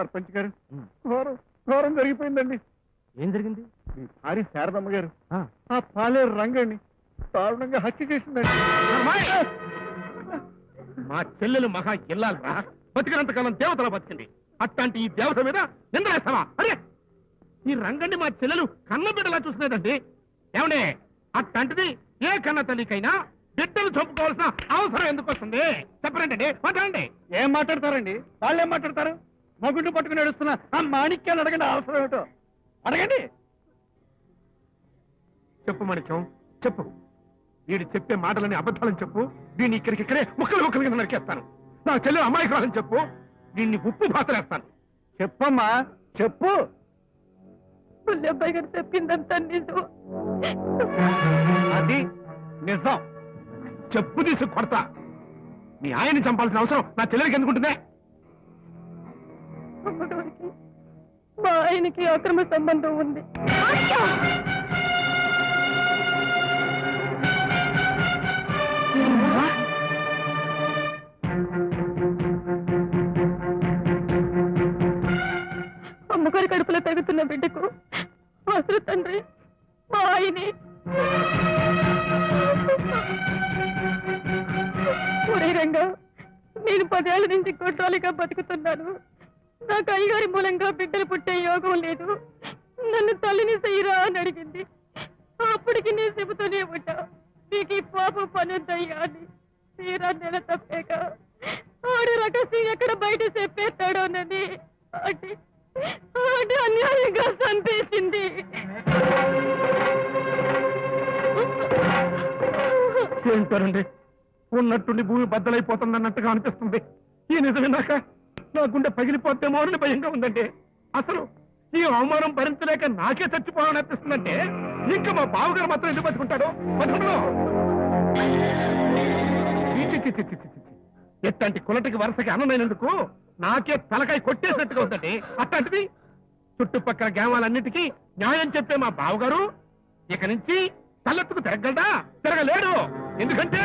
సర్పంచ్ గారు. ఘోరం ఘోరం జరిగిపోయిందండి. ఏం జరిగింది? మీ భార్య శారదమ్మ గారు. ఆ, ఆ పాలేరు రంగండి దారుణంగా హత్య చేసిందండి. మా చెల్లెలు మహా ఇల్లాలరా. బతికినంత కాలం దేవతల బతికింది. అట్లాంటి ఈ దేవత మీద నిందలేస్తావా అరే! ఈ రంగండి మా చెల్లెలు కన్న బిడ్డలా చూసినదండి. ఏమండే? అట్లాంటిది ఏ కన్న తల్లికైనా బిడ్డలు చంపుకోవాల్సిన అవసరం ఎందుకు వస్తుంది? చెప్పరండి మాట్లాడండి. ఏం మాట్లాడతారండి? వాళ్ళు ఏం మాట్లాడతారు? మగుడిని పట్టుకుని నడుస్తున్న ఆ మాణిక్యాన్ని అడగండి అవసరం ఏమిటో. అడగండి. చెప్పు మణిక్యం చెప్పు. వీడు చెప్పే మాటలని అబద్ధాలని చెప్పు. దీన్ని ఇక్కడికి ఇక్కడే ముక్కలు ముక్కలు కింద నరికేస్తాను. నా చెల్లెలు అమాయకురాలని చెప్పు. దీన్ని ఉప్పు భాతలేస్తాను చెప్పమ్మా చెప్పు. పుల్లబ్బాయి గారు చెప్పిందంతా నిజం. అది నిజం. చెప్పు తీసి కొడతా. మీ ఆయన్ని చంపాల్సిన అవసరం నా చెల్లెలికి ఎందుకుంటుందే మా ఆయనకి అక్రమ సంబంధం ఉంది. అమ్మగారి కడుపులో తగ్గుతున్న బిడ్డకు అసలు తండ్రి మా ఆయనే. ఒరే రంగా నేను పదేళ్ళ నుంచి కొట్టాలిగా బతుకుతున్నాను. నా అయ్యగారి మూలంగా బిడ్డలు పుట్టే యోగం లేదు. నన్ను తల్లిని చెయ్యరా అని అడిగింది. అప్పటికి నేను చెబుతూనే ఉంటా. నీకు ఈ పాప పనొద్దయ్యా అని తీరా నెల తప్పేక ఆడు రకసి ఎక్కడ బయట చెప్పేస్తాడోనని అంటే ఆడి అన్యాయంగా సంతేసింది. ఏంటారండి ఉన్నట్టుండి భూమి బద్దలైపోతుందన్నట్టుగా అనిపిస్తుంది. ఈ నిజమేనాక? నా గుండె పగిలిపోతేమో అని భయంగా ఉందండి. అసలు ఈ అవమానం భరించలేక నాకే చచ్చిపోవాలని అనిపిస్తుందంటే ఇంకా మా బావగారు మాత్రం ఎందుకు బతుకుంటాడు బతుకుడు ఎట్లాంటి కులటికి వరుసకి అన్నమైనందుకు నాకే తలకాయ కొట్టేసినట్టుగా ఉందండి. అట్లాంటిది చుట్టుపక్కల గ్రామాలన్నిటికీ న్యాయం చెప్పే మా బావగారు ఇక నుంచి తలెత్తుకు తిరగలడా తిరగలేడు. ఎందుకంటే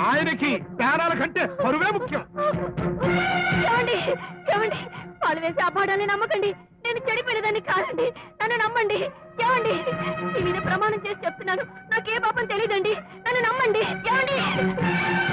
ఆయనకి ప్రాణాల కంటే పరువే ముఖ్యం. ఏమండి ఏమండి? పాలు వేసి అపాడాలని నమ్మకండి. నేను చెడిపోయినదాన్ని కాదండి. నన్ను నమ్మండి. ఏమండి? మీ మీద ప్రమాణం చేసి చెప్తున్నాను. నాకే పాపం తెలియదండి నన్ను నమ్మండి. ఏమండి?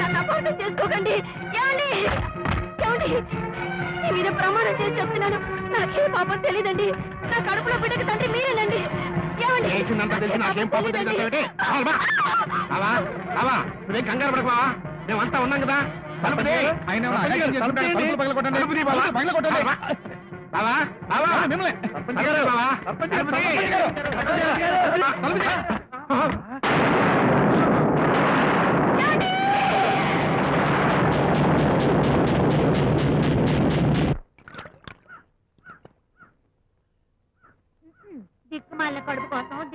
నన్ను అపార్థం చేసుకోకండి. ఏమండి? ఏమండి? మీ మీద ప్రమాణం చేసి చెప్తున్నాను. నాకే పాపం తెలియదండి నా కడుపులో బిడ్డకి తండ్రి మీరేనండి. చేసిందంతా తెలిసి నాకేం పాపం ఏమిటి? బావా, బావా, బావా, నువ్వేం కంగారు పడకవా మేమంతా ఉన్నాం కదా. తలుపు తీ. ఆయన ఏమన్నా తలుపు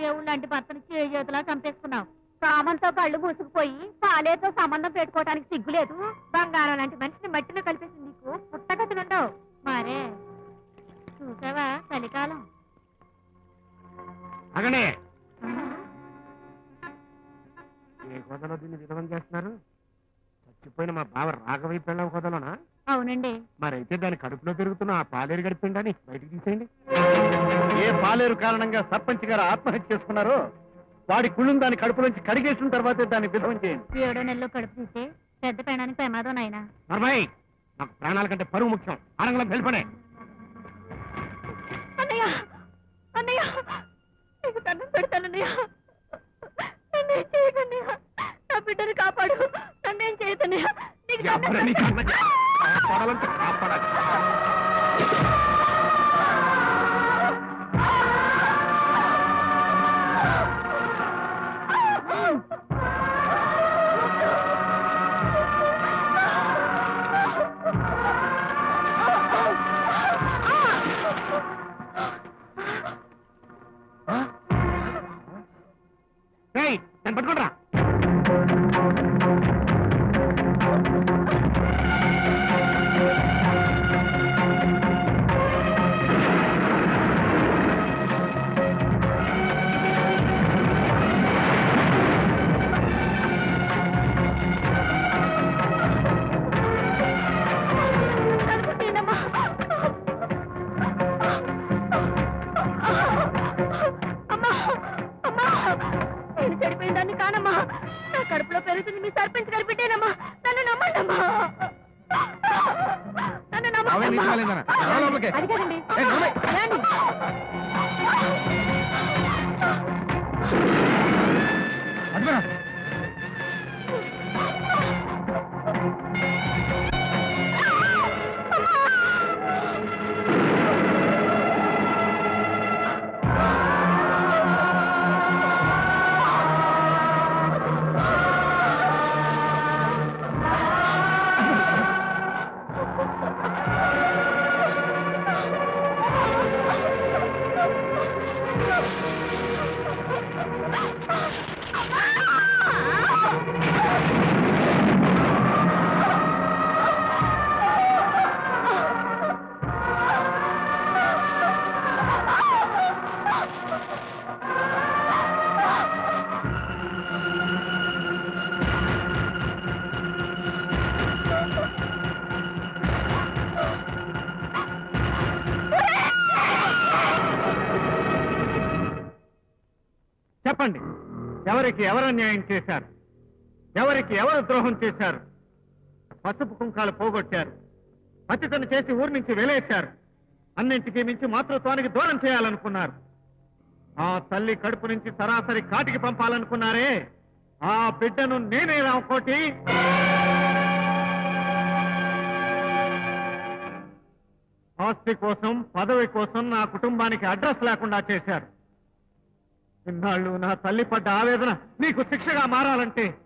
దేవుళ్ళ లాంటి భర్తను చేతులా చంపేసుకున్నావు. కామంతో కళ్ళు మూసుకుపోయి పాలేతో సంబంధం పెట్టుకోవడానికి సిగ్గులేదు. బంగారం లాంటి మనిషిని మట్టిలో కలిపేసి నీకు పుట్టగతులుండవు మరే చూసావా చలికాలం? ఆగండి ఏ కోదలో దీన్ని విధవం చేస్తున్నారు? చచ్చిపోయిన మా బావ రాఘవై పెళ్ళం కోదలోనా అవునండి మరైతే దాని కడుపులో పెరుగుతున్న ఆ పాలేరు గడిపిండని బయటికి తీసేయండి. ఏ పాలేరు కారణంగా సర్పంచ్ గారు ఆత్మహత్య చేసుకున్నారో వాడి కుళ్ళును దాని కడుపులోంచి కడిగేసిన తర్వాతే దాన్ని విధవం చేయండి. ఏడో నెలలో కడుపు తీస్తే పెద్ద పెళ్ళడానికి ప్రమాదం నాయనా. నర్మయ్ నాకు ప్రాణాల కంటే పరువు ముఖ్యం. ఆనంగం వెళ్ళిపోనే అన్నయ్య అన్నయ్య నీకు దండం పెడతానన్నయ్య నన్నేం చేయకన్నయ్య నా బిడ్డను కాపాడు. నన్నేం చేయదన్నయ్య నీకు దండం ఎవరిని పెడతాను. కాపాడాలంటే కాపాడాలి చేస్తున్నానమ్మా నా కడుపులో పెరుగుతుంది మీ సర్పంచ్ గారి బిడ్డేనమ్మా. నన్ను నమ్మండమ్మా నన్ను ఎవరికి ఎవరు అన్యాయం చేశారు? ఎవరికి ఎవరు ద్రోహం చేశారు? పసుపు కుంకాలు పోగొట్టారు. పతితను చేసి ఊరి నుంచి వెలేశారు. అన్నింటికి మించి మాతృత్వానికి దూరం చేయాలనుకున్నారు. ఆ తల్లి కడుపు నుంచి సరాసరి కాటికి పంపాలనుకున్నారే. ఆ బిడ్డను నేనే రావుకోటి ఆస్తి కోసం పదవి కోసం నా కుటుంబానికి అడ్రస్ లేకుండా చేశారు. ఇన్నాళ్ళు నా తల్లి పడ్డ ఆవేదన నీకు శిక్షగా మారాలంటే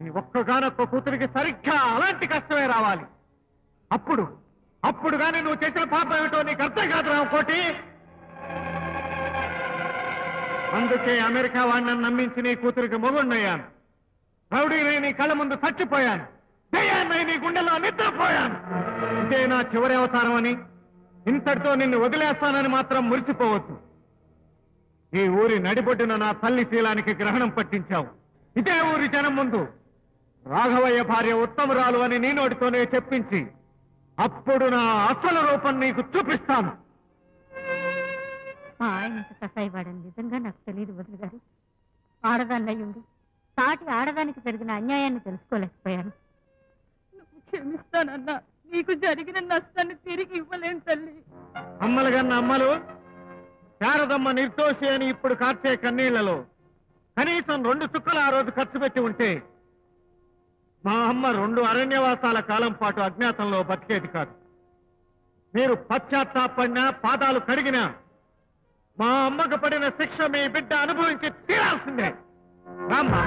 నీ ఒక్కగానొక్క కూతురికి సరిగ్గా అలాంటి కష్టమే రావాలి. అప్పుడు అప్పుడు గాని నువ్వు చేసిన పాపం ఏమిటో నీకు అర్థం కాదు రావు అందుకే అమెరికా వాడిని నమ్మించి నీ కూతురికి మొగుడినయ్యాను రౌడీని నీ కళ్ళ ముందు చచ్చిపోయాను. దయ్యాన్నై నీ గుండెలో నిద్రపోయాను. ఇదే నా చివరి అవతారం అని. ఇంతటితో నిన్ను వదిలేస్తానని మాత్రం మురిసిపోవద్దు. ఈ ఊరి నడిబొడ్డున నా తల్లి శీలానికి గ్రహణం పట్టించావు. ఇదే ఊరి జనం ముందు. రాఘవయ్య భార్య ఉత్తమురాలు అని నీ నోటితోనే చెప్పించి అప్పుడు నా అసలు రూపం నీకు చూపిస్తాను. మా ఆయన నిజంగా నాకు తెలియదు వదిలి గారు. ఆడదాన్ని అయ్యుండి సాటి ఆడదానికి జరిగిన అన్యాయాన్ని తెలుసుకోలేకపోయాను. నువ్వు క్షమిస్తానన్నా. నీకు జరిగిన నష్టాన్ని తిరిగి ఇవ్వలేను తల్లి. అమ్మలు గన్న అమ్మలు. శారదమ్మ నిర్దోషి అని ఇప్పుడు కార్చే కన్నీళ్ళలో కనీసం రెండు చుక్కలు ఆ రోజు ఖర్చు పెట్టి ఉంటే మా అమ్మ రెండు అరణ్యవాసాల కాలం పాటు అజ్ఞాతంలో బతికేది కాదు. మీరు పశ్చాత్తాపడినా పాదాలు కడిగినా మా అమ్మకు పడిన శిక్ష మీ బిడ్డ అనుభవించి తీరాల్సిందే. రామ్మా.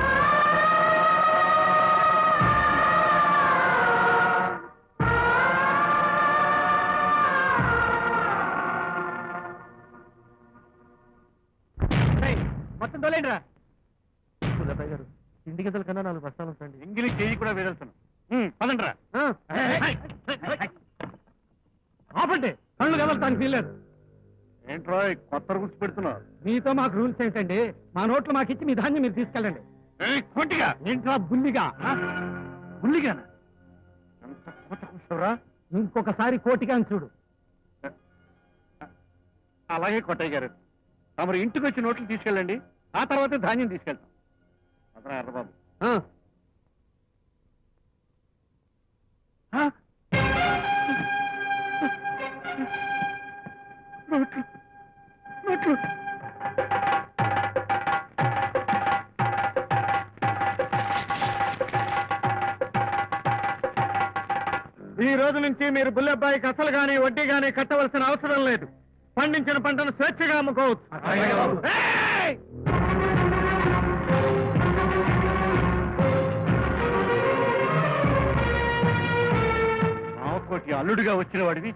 మొత్తం తోలేండిరా గారు ఇంటి గదుల కన్నా నాలుగు బస్తాలు ఉంచండి ఇంగిలి చేయి కూడా వేదలుతున్నాం పదండ్రా. ఆపండి. కళ్ళు కదలటానికి వీల్లేదు ఏంట్రో కొత్త రూల్స్ పెడుతున్నావు మీతో మాకు రూల్స్ ఏంటండి? మా నోట్లు మాకు ఇచ్చి మీ ధాన్యం మీరు తీసుకెళ్ళండి. కొంటిగా ఏంట్రా బుల్లిగా? కూర్చోరా ఇంకొకసారి కోటిగా అని చూడు. అలాగే కొట్టయ్య గారు. తమరు ఇంటికి వచ్చి నోట్లు తీసుకెళ్ళండి. ఆ తర్వాత ధాన్యం తీసుకెళ్తాం. అతను ఎర్రబాబు? నోట్లు. నోట్లు. ఈ రోజు నుంచి మీరు బుల్లెబ్బాయికి అసలు గాని వడ్డీ గాని కట్టవలసిన అవసరం లేదు. పండించిన పంటను స్వేచ్ఛగా అమ్ముకోవచ్చు. కోటి అల్లుడిగా వచ్చిన వాడివి.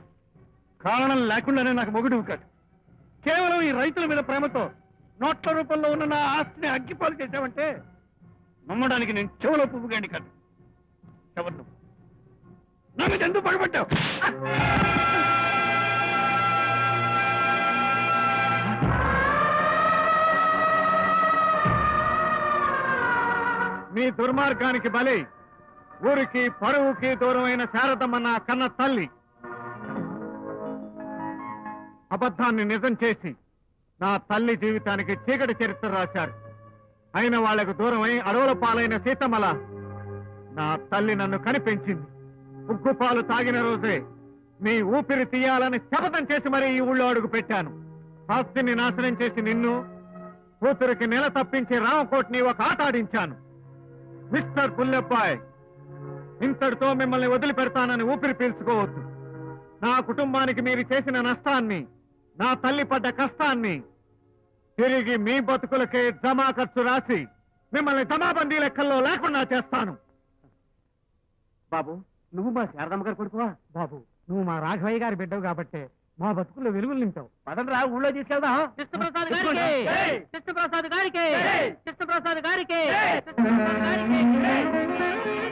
కారణం లేకుండానే నాకు మొగుడు కాదు. కేవలం ఈ రైతుల మీద ప్రేమతో నోట్ల రూపంలో ఉన్న నా ఆస్తిని అగ్గిపాలు చేశావంటే నమ్మడానికి నేను చెవులో పువ్వుగాండి కాదు. ఎవరు నువ్వు? ఎందుకు పగబట్టావు? మీ దుర్మార్గానికి బలి ఊరికి పరువుకి దూరమైన శారదమ్మ నా కన్న తల్లి. అబద్ధాన్ని నిజం చేసి నా తల్లి జీవితానికి చీకటి చరిత్ర రాశారు. అయిన వాళ్ళకు దూరమై అడవుల పాలైన సీతమ్మల నా తల్లి నన్ను కనిపించింది. ఉగ్గు పాలు తాగిన రోజే మీ ఊపిరి తీయాలని శపథం చేసి మరీ ఈ ఊళ్ళో అడుగు పెట్టాను. ఆస్తిని నాశనం చేసి నిన్ను కూతురికి నెల తప్పించి రామకోట్ని ఒక ఆట ఆడించాను. మిస్టర్ పుల్లెప్పాయ్ ఇంతటితో మిమ్మల్ని వదిలిపెడతానని ఊపిరి పీల్చుకోవద్దు. నా కుటుంబానికి మీరు చేసిన నష్టాన్ని నా తల్లి పడ్డ కష్టాన్ని తిరిగి మీ బతుకులకే జమా ఖర్చు రాసి మిమ్మల్ని జమాబందీ లెక్కల్లో లేకుండా చేస్తాను. బాబు నువ్వు మా శారదమ్మ గారు కొడుకువా? బాబు నువ్వు మా రాఘవయ్య గారి బిడ్డవు కాబట్టే మా బతుకుల్లో వెలుగులు నింపావు. పదండ్రా ఊళ్ళో తీసుకెళ్దాం. కృష్ణప్రసాద్ గారికి. కృష్ణప్రసాద్ గారికి. కృష్ణప్రసాద్ గారికి. కృష్ణప్రసాద్ గారికి.